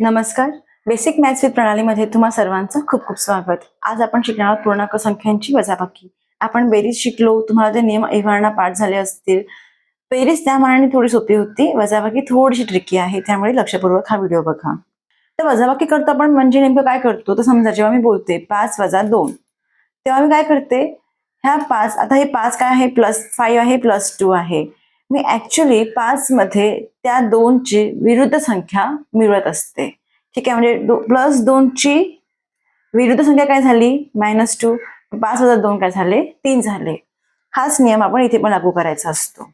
नमस्कार. Basic maths with प्रणालीमध्ये तुम्हा सर्वांचं खूप खूप स्वागत. आज आपण शिकणार आहोत पूर्णांक संख्यांची वजाबाकी. आपण बेरीज शिकलो तुम्हाला ते नियम एव्हाना पाठ झाले असतील. बेरीज त्या मानाने थोडी सोपी होती. वजाबाकी थोडीशी ट्रिकी आहे त्यामुळे लक्षपूर्वक हा व्हिडिओ बघा. तर वजाबाकी करतो आपण म्हणजे नेमकं काय करतो? तर समजा जेव्हा मी बोलते पाच वजा दोन तेव्हा मी काय करते? ह्या पाच आता हे पाच काय आहे? प्लस फाईव्ह आहे प्लस टू आहे. मी ऍक्च्युली पाच मध्ये त्या दोनची विरुद्ध संख्या मिळवत असते. ठीक आहे म्हणजे प्लस दोनची विरुद्ध संख्या काय झाली? मायनस टू पाच हजार दोन काय झाले? तीन झाले. हाच नियम आपण इथे पण लागू करायचा असतो.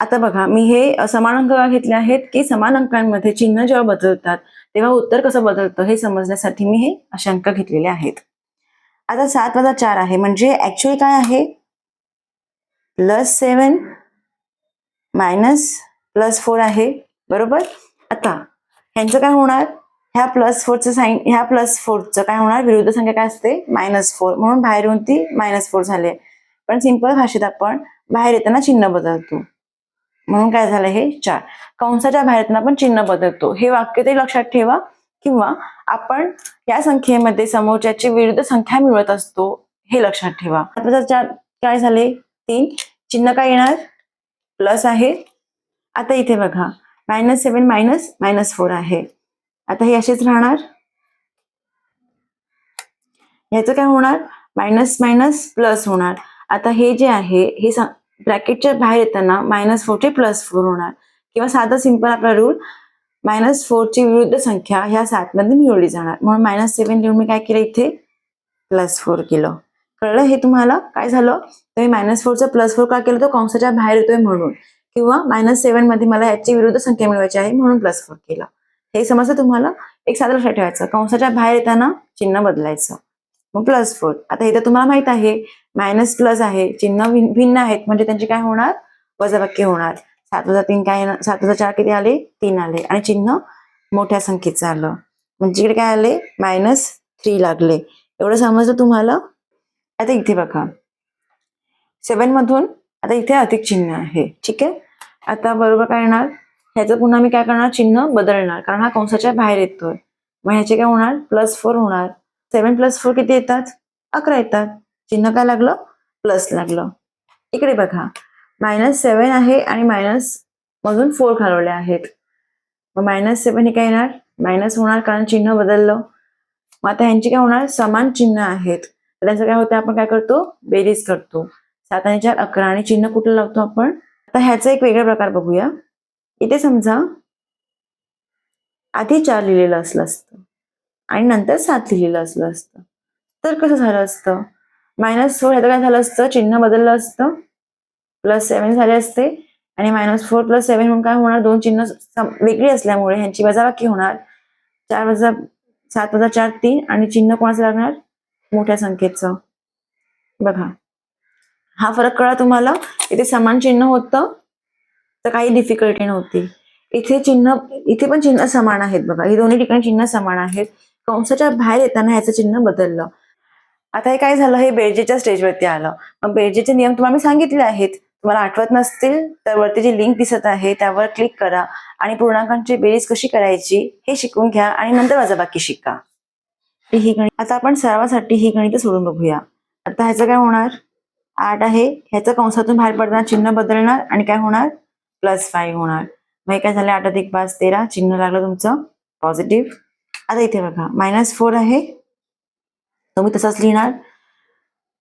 आता बघा मी हे समान अंक घेतले आहेत की समान अंकांमध्ये चिन्ह जेव्हा बदलतात तेव्हा उत्तर कसं बदलतं हे समजण्यासाठी मी हे असे अंक घेतलेले आहेत. आता सात वजा चार आहे. म्हणजे ऍक्च्युअली काय आहे? Plus seven minus plus four आहे बरोबर? आता ह्यांचं काय होणार? ह्या प्लस फोरचं साईन ह्या प्लस फोरचं काय होणार? विरुद्ध संख्या काय असते? Minus four. म्हणून बाहेर येऊन ती मायनस फोर झाले पण सिंपल भाषेत आपण बाहेर येताना चिन्ह बदलतो. म्हणून काय झालं हे? चार. कंसाच्या बाहेर येताना आपण चिन्ह बदलतो. हे वाक्य ते लक्षात ठेवा. किंवा आपण या संख्येमध्ये समोरच्याची विरुद्ध संख्या मिळवत असतो हे लक्षात ठेवा. आता चार काय झाले? तीन. चिन्ह काय येणार? प्लस आहे. आता इथे बघा minus seven minus minus four आहे. आता हे असेच राहणार. ह्याचं काय होणार? मायनस मायनस प्लस होणार. आता हे जे आहे हे ब्रॅकेटच्या बाहेर येताना मायनस फोरचे प्लस फोर होणार. किंवा साधा सिंपल आपला रूल मायनस फोरची विरुद्ध संख्या ह्या सातमध्ये मिळवली जाणार. म्हणून मायनस सेवन लिहून मी काय केलं इथे? प्लस फोर केलं. कळलं हे तुम्हाला? काय झालं? तर मी मायनस फोरचं प्लस फोर का केलं? तो कंसाच्या बाहेर येतोय म्हणून. किंवा मायनस सेवनमध्ये मला याची विरुद्ध संख्या मिळवायची आहे म्हणून प्लस फोर केलं. हे समजतं तुम्हाला? एक साधं लक्षात ठेवायचं. कंसाच्या बाहेर येताना चिन्ह बदलायचं. मग प्लस फोर आता इथं तुम्हाला माहीत आहे मायनस प्लस आहे चिन्ह भिन्न भिन्न आहेत. म्हणजे त्यांचे काय होणार? वजाबाकी होणार. सात वजा तीन काय सात वजा चार किती आले? तीन आले. आणि चिन्ह मोठ्या संख्येचं आलं. म्हणजे इकडे काय आले? मायनस थ्री लागले. एवढं समजलं तुम्हाला? आता इथे बघा. सेवन मधून आता इथे अधिक चिन्ह आहे. ठीक आहे? आता बरोबर काय येणार? ह्याचं पुन्हा मी काय करणार? चिन्ह बदलणार. कारण हा कंसाच्या बाहेर येतोय. मग ह्याचे काय होणार? प्लस फोर होणार. सेवन प्लस फोर किती येतात? अकरा येतात. चिन्ह काय लागलं? प्लस लागलं. इकडे बघा. मायनस सेवन आहे आणि मायनस मधून फोर घालवले आहेत. मग मायनस सेवन हे काय येणार? मायनस होणार कारण चिन्ह बदललं. मग आता ह्यांची काय होणार? समान चिन्ह आहेत. तर त्यांचं काय होतं आपण काय करतो? बेरीज करतो. सात आणि चार अकरा आणि चिन्ह कुठलं लावतो आपण? आता ह्याचा एक वेगळा प्रकार बघूया. इथे समजा आधी चार लिहिलेलं असलं असतं आणि नंतर सात लिहिलेलं असलं असतं. तर कसं झालं असतं? मायनस फोर ह्याचं काय झालं असतं? चिन्ह बदललं असतं. प्लस सेवन झाले असते आणि मायनस फोर प्लस सेवन म्हणून काय होणार? दोन चिन्ह वेगळी असल्यामुळे ह्यांची वजाबाकी होणार. चार वजा सात वजा चार तीन आणि चिन्ह कोणाचं लागणार? मोठ्या संख्येचं. बघा. हा फरक कळा तुम्हाला? इथे समान चिन्ह होतं तर काही डिफिकल्टी नव्हती. इथे चिन्ह इथे पण चिन्ह समान आहेत बघा. हे दोन्ही ठिकाणी चिन्ह समान आहेत. कंसाच्या बाहेर येताना ह्याचं चिन्ह बदललं. आता हे काय झालं? हे बेरजेच्या स्टेजवरती आलं. मग बेरजेचे नियम तुम्हाला मी सांगितले आहेत. तुम्हाला आठवत नसतील तर वरती जी लिंक दिसत आहे त्यावर क्लिक करा. आणि पूर्णांकांची बेरीज कशी करायची हे शिकून घ्या आणि नंतर वजाबाकी शिका. ही गणित आता आपण सरावासाठी ही गणित सोडून बघूया. आता ह्याचं काय होणार? आठ आहे. ह्याचं कंसातून बाहेर पडताना चिन्ह बदलणार आणि काय होणार? प्लस फाईव्ह होणार. मग काय झालं? आठ अधिक पाच तेरा. चिन्ह लागलं तुमचं. पॉझिटिव्ह आता इथे बघा. मायनस फोर आहे. तुम्ही तसाच लिहिणार.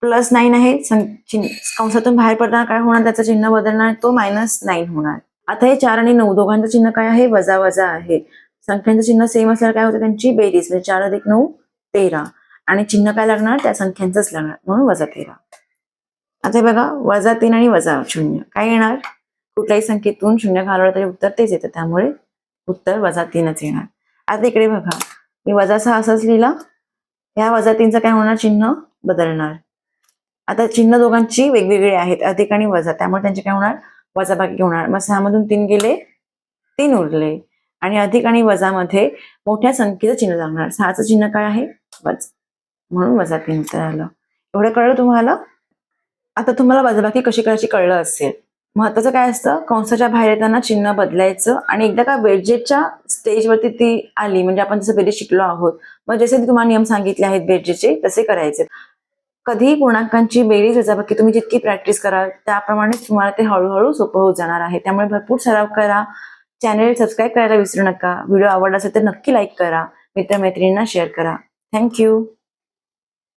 प्लस नाईन आहे. सं- कंसातून बाहेर पडताना काय होणार? त्याचं चिन्ह बदलणार. तो मायनस नाईन होणार. आता हे चार आणि नऊ दोघांचं चिन्ह काय आहे? वजा वजा आहे. संख्यांचं चिन्ह सेम असल्यावर काय होतं? त्यांची बेरीज. म्हणजे चार अधिक नऊ तेरा. आणि चिन्ह काय लागणार? त्या संख्यांचंच लागणार. म्हणून वजा तेरा. आता हे बघा वजा तीन आणि वजा शून्य. काय येणार? कुठल्याही संख्येतून शून्य घालवलं तरी उत्तर तेच येतं. त्यामुळे उत्तर वजा तीनच येणार. आता इकडे बघा. मी वजा सहा असंच लिहिला. ह्या वजा तीनचं काय होणार? चिन्ह बदलणार. आता चिन्ह दोघांची वेगवेगळी आहेत. अधिक आणि वजा. त्यामुळे त्यांचे काय होणार? वजाबाकी होणार. मग सहामधून तीन गेले तीन उरले. आणि अधिक आणि वजामध्ये मोठ्या संख्येचं चिन्ह लागणार. सहाचं चिन्ह काय आहे? वज म्हणून वजा तीन उत्तर आलं. एवढं कळलं तुम्हाला? आता तुम्हाला वजाबाकी कशी करायची कळलं असेल. महत्वाचं काय असतं? कंसाच्या बाहेर येताना चिन्ह बदलायचं आणि एकदा का बेडजेच्या स्टेजवरती ती आली म्हणजे आपण जसं बेडजेट शिकलो आहोत मग जसे मी तुम्हाला नियम सांगितले आहेत बेडजेचे तसे करायचे. कधीही पूर्णांकांची बेरीज वजाबाकी तुम्ही जितकी प्रॅक्टिस कराल त्याप्रमाणे तुम्हाला ते हळूहळू सोपं होत जाणार आहे. त्यामुळे भरपूर सराव करा. चॅनल सबस्क्राईब करायला विसरू नका. व्हिडिओ आवडला असेल तर नक्की लाईक करा. मित्रमैत्रिणींना शेअर करा. Thank you.